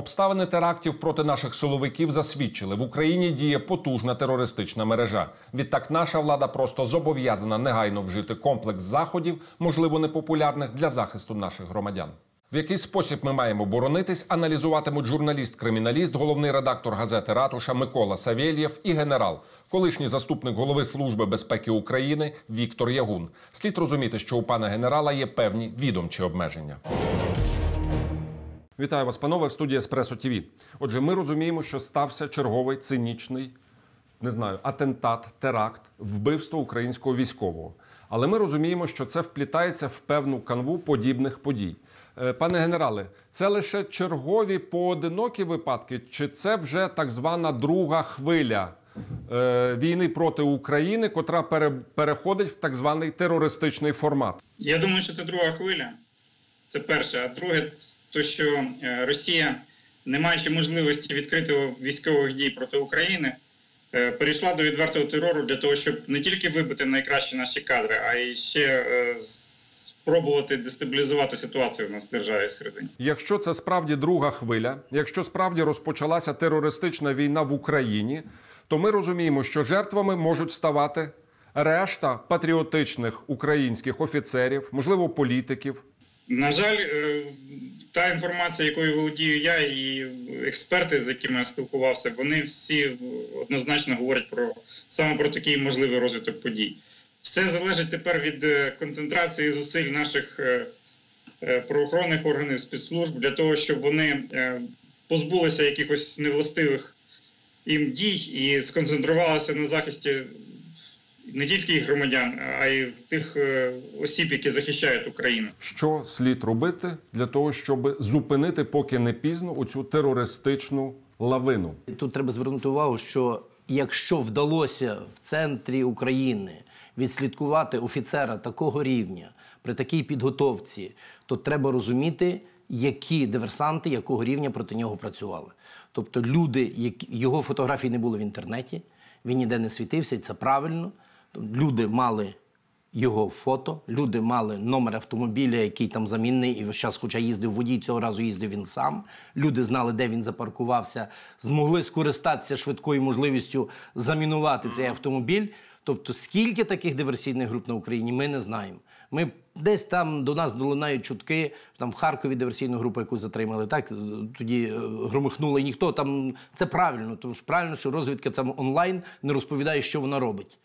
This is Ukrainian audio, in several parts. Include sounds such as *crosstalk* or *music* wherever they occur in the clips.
Обставини терактів проти наших силовиків засвідчили в Україні діє потужна терористична мережа. Відтак, наша влада просто зобов'язана негайно вжити комплекс заходів, можливо, непопулярних для захисту наших громадян. В який спосіб ми маємо боронитись, аналізуватимуть журналіст-криміналіст, головний редактор газети Ратуша Микола Савєлєв і генерал, колишній заступник голови Служби безпеки України Віктор Ягун. Слід розуміти, що у пана генерала є певні відомчі обмеження. Вітаю вас, панове, в студії Еспресо ТВ. Отже, ми розуміємо, що стався черговий цинічний, не знаю, атентат, теракт, вбивство українського військового. Але ми розуміємо, що це вплітається в певну канву подібних подій. Е, Пане генерале, це лише чергові поодинокі випадки, чи це вже так звана друга хвиля е, війни проти України, котра пере, переходить в так званий терористичний формат? Я думаю, що це друга хвиля. Це перше. А друге, то що е, Росія, не маючи можливості відкритого військових дій проти України, е, перейшла до відвертого терору для того, щоб не тільки вибити найкращі наші кадри, а й ще е, спробувати дестабілізувати ситуацію в нас в державі всередині. Якщо це справді друга хвиля, якщо справді розпочалася терористична війна в Україні, то ми розуміємо, що жертвами можуть ставати решта патріотичних українських офіцерів, можливо, політиків. На жаль, е, та інформація, якою володію я, і експерти, з якими я спілкувався, вони всі однозначно говорять про саме про такий можливий розвиток подій. Все залежить тепер від е, концентрації зусиль наших е, правоохоронних органів спецслужб для того, щоб вони позбулися якихось невластивих їм дій і сконцентрувалися на захисті не тільки їх громадян, а й тих е, осіб, які захищають Україну. Що слід робити для того, щоб зупинити, поки не пізно, оцю терористичну лавину? Тут треба звернути увагу, що якщо вдалося в центрі України відслідкувати офіцера такого рівня при такій підготовці, то треба розуміти, які диверсанти якого рівня проти нього працювали. Тобто, люди, які його фотографії не було в інтернеті, він ніде не світився, і це правильно. Люди мали його фото, люди мали номер автомобіля, який там замінний, і час, хоча їздив водій, цього разу їздив він сам. Люди знали, де він запаркувався, змогли скористатися швидкою можливістю замінувати цей автомобіль. Тобто, скільки таких диверсійних груп на Україні, ми не знаємо. Ми десь там до нас долинають чутки, там в Харкові диверсійну групу яку затримали. Так тоді е, громихнули. Ніхто там це правильно, тому що правильно, що розвідка це онлайн не розповідає, що вона робить.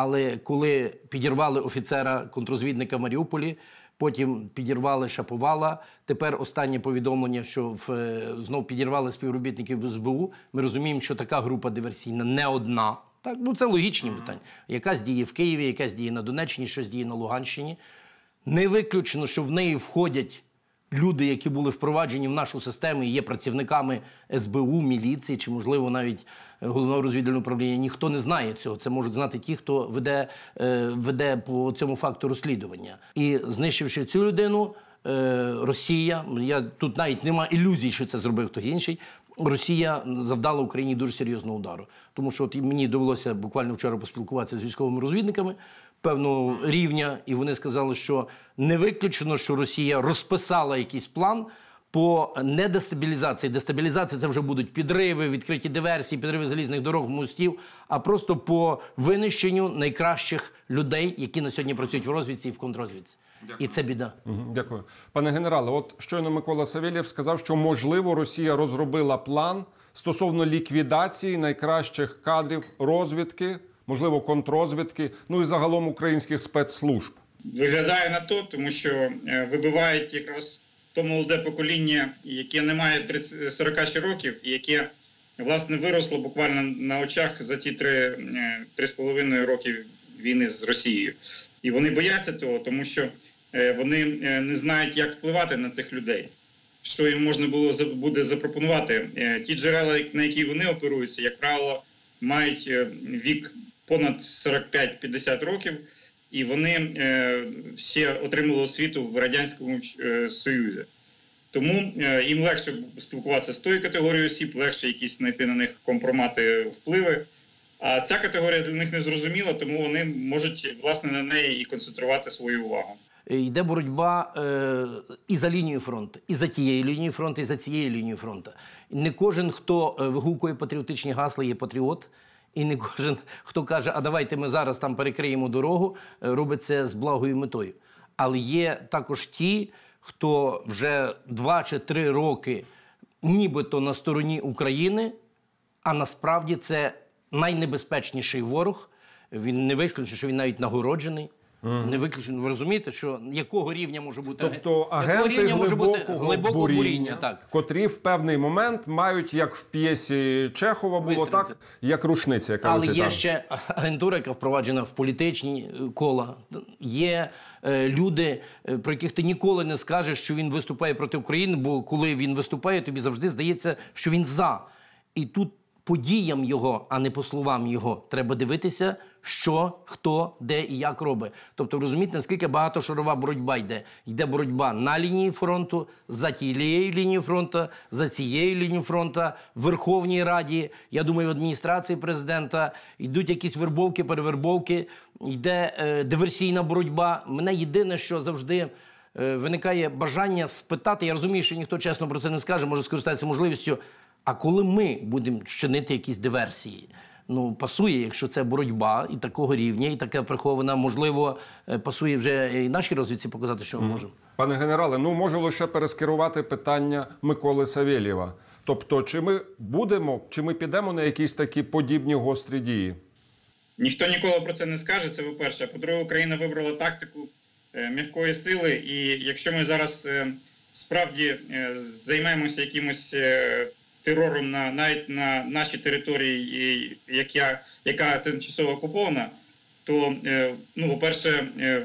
Але коли підірвали офіцера контрозвідника в Маріуполі, потім підірвали Шаповала. Тепер останнє повідомлення, що в е, знов підірвали співробітників СБУ. Ми розуміємо, що така група диверсійна не одна. Так, ну це логічні питання. Якась діє в Києві, якась діє на Донеччині, щось діє на Луганщині. Не виключено, що в неї входять люди, які були впроваджені в нашу систему, і є працівниками СБУ, міліції чи, можливо, навіть головного розвідувального управління. Ніхто не знає цього. Це можуть знати ті, хто веде, е, веде по цьому факту розслідування. І знищивши цю людину. Е, Росія, я тут навіть нема ілюзій, що це зробив хтось інший. Росія завдала Україні дуже серйозного удару, тому що от мені довелося буквально вчора поспілкуватися з військовими розвідниками певного рівня, і вони сказали, що не виключено, що Росія розписала якийсь план. По недестабілізації. Дестабілізація це вже будуть підриви, відкриті диверсії, підриви залізних дорог, мостів, а просто по винищенню найкращих людей, які на сьогодні працюють в розвідці і в контррозвідці. Дякую. І це біда. Угу, дякую, пане генерале. От щойно Микола Савєлєв сказав, що можливо Росія розробила план стосовно ліквідації найкращих кадрів розвідки, можливо, контррозвідки, ну і загалом українських спецслужб. Виглядає на то, тому що е, вибивають якраз то молоде покоління, яке не має 30, 40 років, і яке власне виросло буквально на очах за ті три, е, роки війни з Росією. І вони бояться того, тому що е, вони не знають, як впливати на цих людей. Що їм можна було буде запропонувати? Ті джерела, на які вони оперуються, як правило, мають вік понад 45-50 років, і вони е, всі отримали освіту в радянському е, союзі. Тому е, їм легше спілкуватися з тою категорією осіб, легше якісь знайти на них компромати впливи. А ця категорія для них не зрозуміла, тому вони можуть власне на неї і концентрувати свою увагу. йде боротьба е, і за лінією фронту, і за тією лінією фронту, і за цією лінією фронту. Не кожен, хто вигукує патріотичні гасла, є патріот. І не кожен, хто каже, а давайте ми зараз там перекриємо дорогу, е, робить це з благою метою. Але є також ті, хто вже два чи три роки нібито на стороні України, а насправді це найнебезпечніший ворог. Він не виключно, що він навіть нагороджений. Не виключно, ви розумієте, що якого рівня може бути Тобто якого агенти рівня може бути глибокого, глибокого буріння, буріння, так. котрі в певний момент мають, як в п'єсі Чехова було, Вистрілити. так, як рушниця, яка Але є там. ще агентура, яка впроваджена в політичні е, кола. Є е, люди, е, про яких ти ніколи не скажеш, що він виступає проти України, бо коли він виступає, тобі завжди здається, що він за. І тут по діям його, а не по словам його, треба дивитися, що, хто, де і як робить. Тобто розумієте, наскільки багатошарова боротьба йде. Йде боротьба на лінії фронту, за тією лінією фронту, за цією лінією фронту, в Верховній Раді, я думаю, в адміністрації президента йдуть якісь вербовки, перевербовки, йде е, диверсійна боротьба. Мене єдине, що завжди. е, Виникає бажання спитати. Я розумію, що ніхто чесно про це не скаже, може скористатися можливістю. А коли ми будемо чинити якісь диверсії? Ну, пасує, якщо це боротьба і такого рівня, і така прихована, можливо, е, пасує вже і нашій розвідці показати, що ми можемо. Пане генерале, ну можу лише перескерувати питання Миколи Савєлєва. Тобто, чи ми будемо, чи ми підемо на якісь такі подібні гострі дії? Ніхто ніколи про це не скаже. Це по-перше. А по-друге, Україна вибрала тактику е, м'якої сили. І якщо ми зараз е, справді е, займаємося якимось е, терором на навіть на нашій території, і, яка, яка тимчасово окупована, то е, ну, по-перше, е,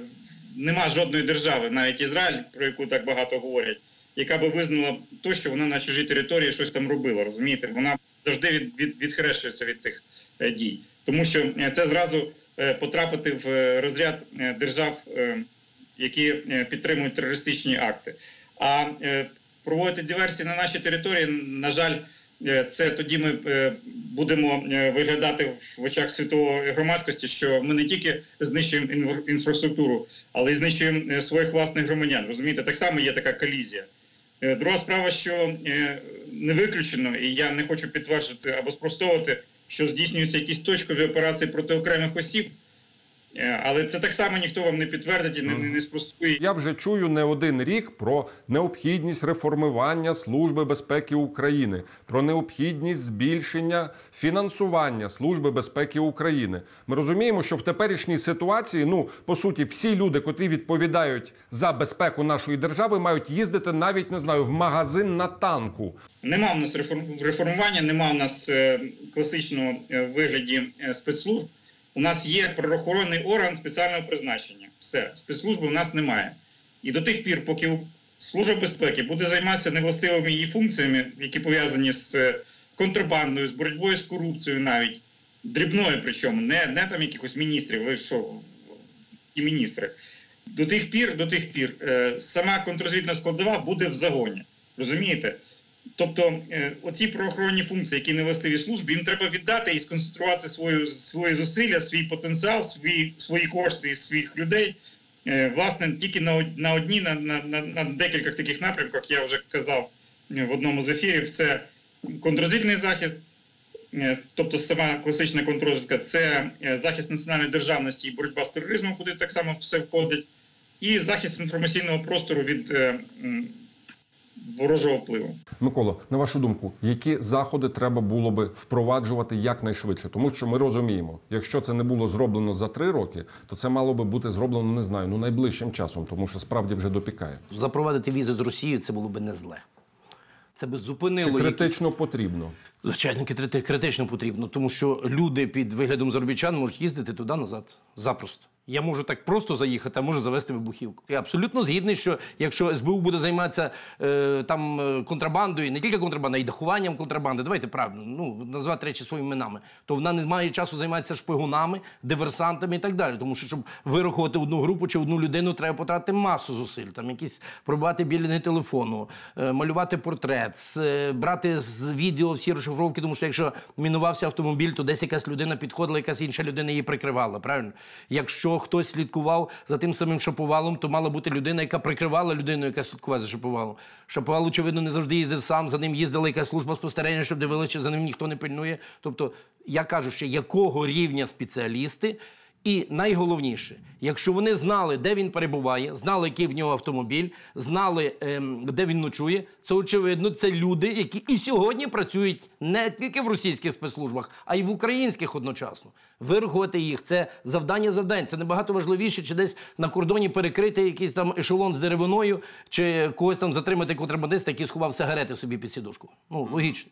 нема жодної держави, навіть Ізраїль, про яку так багато говорять, яка би визнала то, що вона на чужій території щось там робила. Розумієте, вона завжди від, від, відхрещується від тих е, дій, тому що це зразу потрапити в розряд держав, які підтримують терористичні акти. А проводити диверсії на нашій території, на жаль, е, це тоді ми е, будемо е, виглядати в очах світової громадськості, що ми не тільки знищуємо інфра- інфраструктуру, але й знищуємо своїх власних громадян. Розумієте, так само є така колізія. Друга справа, що не виключено, і я не хочу підтверджувати або спростовувати, що здійснюються якісь точкові операції проти окремих осіб, але це так само ніхто вам не підтвердить і не, не, не спростує. Я вже чую не один рік про необхідність реформування Служби безпеки України, про необхідність збільшення фінансування Служби безпеки України. Ми розуміємо, що в теперішній ситуації, ну по суті, всі люди, котрі відповідають за безпеку нашої держави, мають їздити навіть не знаю в магазин на танку. Нема в нас реформ- реформування, нема в нас е, класичного е, вигляді е, спецслужб. У нас є правоохоронний орган спеціального призначення. Все, спецслужби у нас немає. І до тих пір, поки Служба безпеки буде займатися невластивими її функціями, які пов'язані з е, контрабандою, з боротьбою з корупцією, навіть дрібною, причому не, не там якихось міністрів. Ви що, і міністри. До тих пір, до тих пір, е, сама контррозвідна складова буде в загоні. Розумієте? Тобто, е, оці правоохоронні функції, які не властиві службі, їм треба віддати і сконцентрувати свою, свої зусилля, свій потенціал, свої, свої кошти і своїх людей. е, Власне, тільки на, на одні, на, на, на, декількох таких напрямках, я вже казав е, в одному з ефірів, це контррозвідний захист, тобто сама класична контррозвідка, це захист національної державності і боротьба з тероризмом, куди так само все входить, і захист інформаційного простору від ворожого впливу. Микола, на вашу думку, які заходи треба було би впроваджувати якнайшвидше? Тому що ми розуміємо, якщо це не було зроблено за три роки, то це мало би бути зроблено, не знаю, ну найближчим часом, тому що справді вже допікає. Запровадити візи з Росією це було би не зле. Це би Чи зупинило якісь- критично потрібно? Звичайно, крити- критично потрібно, тому що люди під виглядом заробітчан можуть їздити туди назад. Запросто. Я можу так просто заїхати, а можу завести вибухівку. Я абсолютно згідний, що якщо СБУ буде займатися е, там е, контрабандою, не тільки контрабандою, а й дахуванням контрабанди, давайте правильно, ну назвати речі своїми іменами, то вона не має часу займатися шпигунами, диверсантами і так далі. Тому що щоб вирахувати одну групу чи одну людину, треба потратити масу зусиль. Там якісь пробувати біліни телефону, е, малювати портрет, е, брати з відео всі розшифровки, тому що якщо мінувався автомобіль, то десь якась людина підходила, якась інша людина її прикривала. Правильно? Якщо якщо хтось слідкував за тим самим Шаповалом, то мала бути людина, яка прикривала людину, яка слідкувала за Шаповалом. Шаповал, очевидно, не завжди їздив сам. За ним їздила якась служба спостереження, щоб дивилися, за ним ніхто не пильнує. Тобто, я кажу, що якого рівня спеціалісти. І найголовніше, якщо вони знали, де він перебуває, знали, який в нього автомобіль, знали, ем, де він ночує, це очевидно, це люди, які і сьогодні працюють не тільки в російських спецслужбах, а й в українських одночасно. Вирахувати їх це завдання завдань. Це набагато важливіше, чи десь на кордоні перекрити якийсь там ешелон з деревиною, чи когось там затримати контрабандиста, який сховав сигарети собі під сідушку. Ну логічно.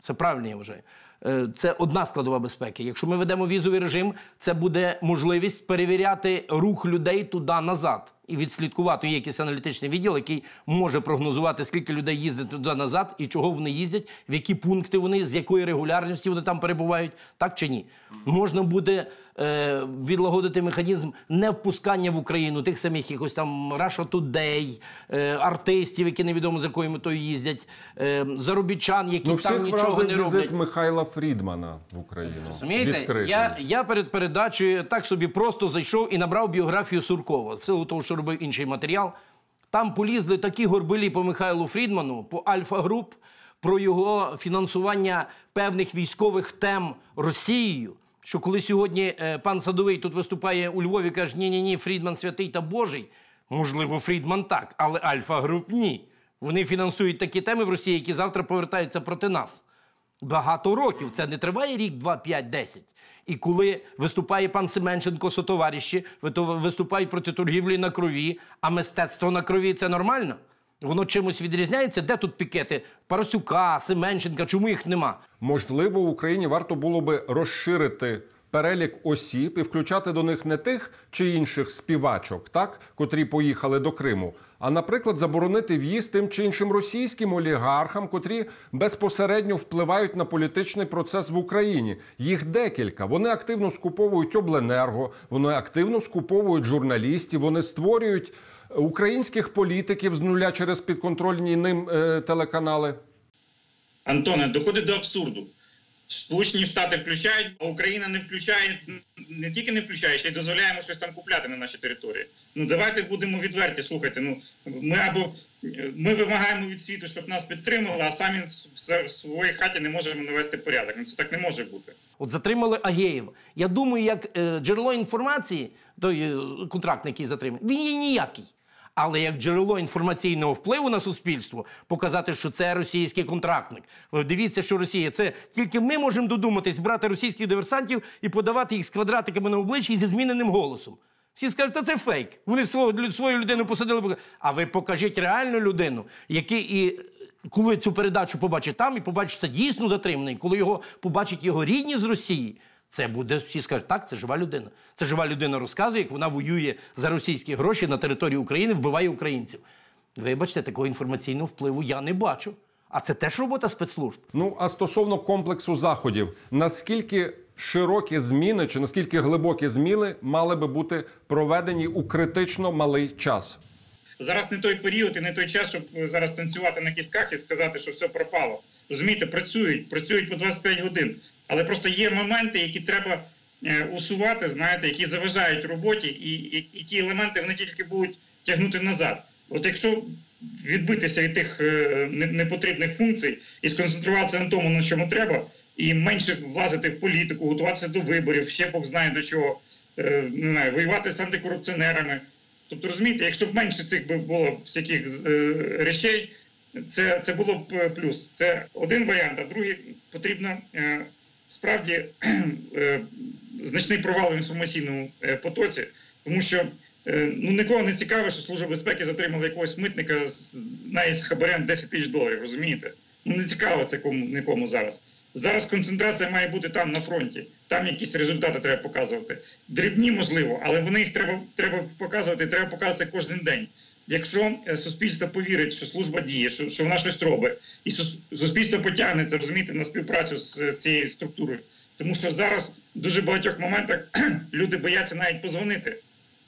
Це правильно, я вважаю. Е, Це одна складова безпеки. Якщо ми ведемо візовий режим, це буде можливість перевіряти рух людей туди-назад і відслідкувати Є якийсь аналітичний відділ, який може прогнозувати, скільки людей їздить туди-назад і чого вони їздять, в які пункти вони, з якої регулярності вони там перебувають, так чи ні. Можна буде е, відлагодити механізм невпускання в Україну тих самих якось там Russia Today, е, артистів, які невідомо з якою метою їздять, е, заробітчан, які Ну, там нічого не роблять. Михайла Фрідмана в Україну. Розумієте, Відкритий. я, я перед передачею так собі просто зайшов і набрав біографію Суркова. В силу того, що робив інший матеріал. Там полізли такі горбилі по Михайлу Фрідману, по Альфа Груп, про його фінансування певних військових тем Росією. Що коли сьогодні е, пан Садовий тут виступає у Львові, каже, ні, ні, ні, Фрідман святий та Божий. Можливо, Фрідман так, але Альфа Груп ні. Вони фінансують такі теми в Росії, які завтра повертаються проти нас. Багато років. Це не триває рік, два, п'ять, десять. І коли виступає пан Семенченко сотоваріщі, виступають проти торгівлі на крові, а мистецтво на крові це нормально. Воно чимось відрізняється. Де тут пікети? Парасюка, Семенченка, чому їх нема? Можливо, в Україні варто було би розширити перелік осіб і включати до них не тих чи інших співачок, так, котрі поїхали до Криму, а, наприклад, заборонити в'їзд тим чи іншим російським олігархам, котрі безпосередньо впливають на політичний процес в Україні. Їх декілька. Вони активно скуповують обленерго, вони активно скуповують журналістів, вони створюють українських політиків з нуля через підконтрольні ним е, телеканали. Антоне, доходить до абсурду. Сполучені Штати включають, а Україна не включає, не тільки не включає, ще й дозволяємо щось там купляти на нашій території. Ну давайте будемо відверті. Слухайте. Ну ми або ми вимагаємо від світу, щоб нас підтримали, а самі в своїй хаті не можемо навести порядок. Ну це так не може бути. От затримали Агеєва. Я думаю, як е, джерело інформації, той е, контрактник, який затриманий, він є ніякий. Але як джерело інформаційного впливу на суспільство показати, що це російський контрактник. Дивіться, що Росія це тільки ми можемо додуматись брати російських диверсантів і подавати їх з квадратиками на обличчі і зі зміненим голосом. Всі скажуть, та це фейк. Вони свою, свою людину посадили. А ви покажіть реальну людину, який і. Коли цю передачу побачить там і побачить, що це дійсно затриманий, коли його побачать його рідні з Росії, це буде всі скажуть, так, це жива людина. Це жива людина розказує, як вона воює за російські гроші на території України, вбиває українців. Вибачте, такого інформаційного впливу я не бачу. А це теж робота спецслужб. Ну а стосовно комплексу заходів, наскільки широкі зміни чи наскільки глибокі зміни мали би бути проведені у критично малий час? Зараз не той період і не той час, щоб зараз танцювати на кістках і сказати, що все пропало. Розумієте, працюють, працюють по 25 годин. Але просто є моменти, які треба е, усувати, знаєте, які заважають роботі, і, і, і ті елементи вони тільки будуть тягнути назад. От якщо відбитися від тих е, непотрібних функцій і сконцентруватися на тому, на чому треба, і менше влазити в політику, готуватися до виборів, ще Бог знає до чого, е, не знаю, воювати з антикорупціонерами. Тобто, розумієте, якщо б менше цих би було всяких речей, це це було б плюс. Це один варіант, а другий потрібно справді *clears throat* е, значний провал в інформаційному е, потоці, тому що е, ну нікого не цікаво, що служба безпеки затримала якогось митника з з хабарем 10 тисяч доларів. Розумієте? Ну не цікаво це кому нікому зараз. Зараз концентрація має бути там на фронті. Там якісь результати треба показувати. Дрібні можливо, але вони їх треба треба показувати. Треба показувати кожен день. Якщо е, суспільство повірить, що служба діє, що що вона щось робить, і суспільство потягнеться розумієте, на співпрацю з цією структурою, тому що зараз в дуже багатьох моментах *clears throat* люди бояться навіть позвонити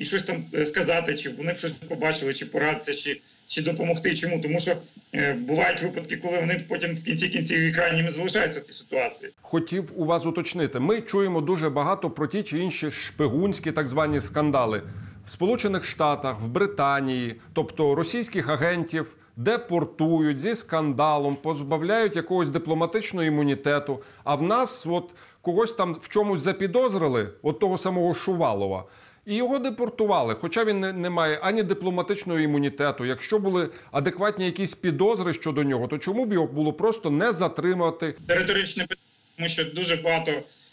і щось там е, сказати, чи вони б щось побачили, чи порадитися, чи чи допомогти. Чому? Тому що е, бувають випадки, коли вони потім в кінці кінців крайніми залишаються в тій ситуації. Хотів у вас уточнити. Ми чуємо дуже багато про ті чи інші шпигунські так звані скандали в Сполучених Штатах, в Британії, тобто російських агентів депортують зі скандалом, позбавляють якогось дипломатичного імунітету. А в нас, от когось там в чомусь запідозрили, от того самого Шувалова. І його депортували, хоча він не, не має ані дипломатичного імунітету. Якщо були адекватні якісь підозри щодо нього, то чому б його було просто не затримати? Це риторичне питання, тому що дуже багато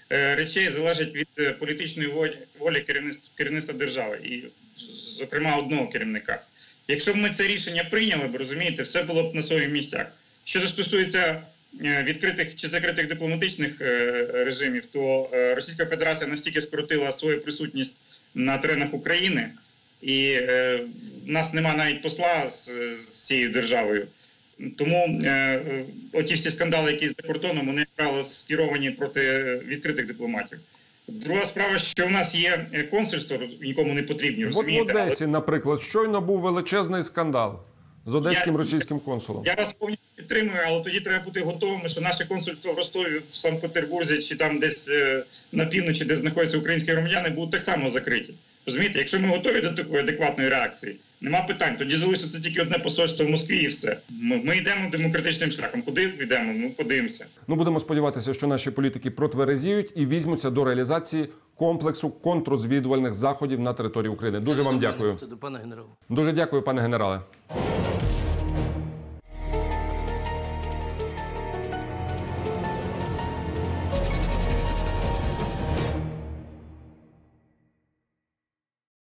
речей залежить від е, політичної волі, волі керівництва, держави, і, зокрема, одного керівника. Якщо б ми це рішення прийняли б, розумієте, все було б на своїх місцях. Що стосується е, відкритих чи закритих дипломатичних е, режимів, то е, Російська Федерація настільки скоротила свою присутність на теренах України, і е, в нас нема навіть посла з, з цією державою. Тому е, е, оті всі скандали, які за кордоном, вони правило скеровані проти відкритих дипломатів. Друга справа, що у нас є е, консульство, нікому не потрібні, От в розумієте? Але Одесі, наприклад, щойно був величезний скандал з одеським Я- російським консулом. Я вас повністю підтримую, але тоді треба бути готовими, що наше консульство в Ростові, в Санкт-Петербурзі чи там десь е, на півночі, де знаходяться українські громадяни, будуть так само закриті. Розумієте, якщо ми готові до такої адекватної реакції, нема питань. Тоді залишиться тільки одне посольство в Москві, і все. Ми, ми йдемо демократичним шляхом. Куди йдемо? Ну подивимося. Ну будемо сподіватися, що наші політики протверезіють і візьмуться до реалізації комплексу контррозвідувальних заходів на території України. Дуже вам дякую. Це до пана генерала. Дуже дякую, пане генерале.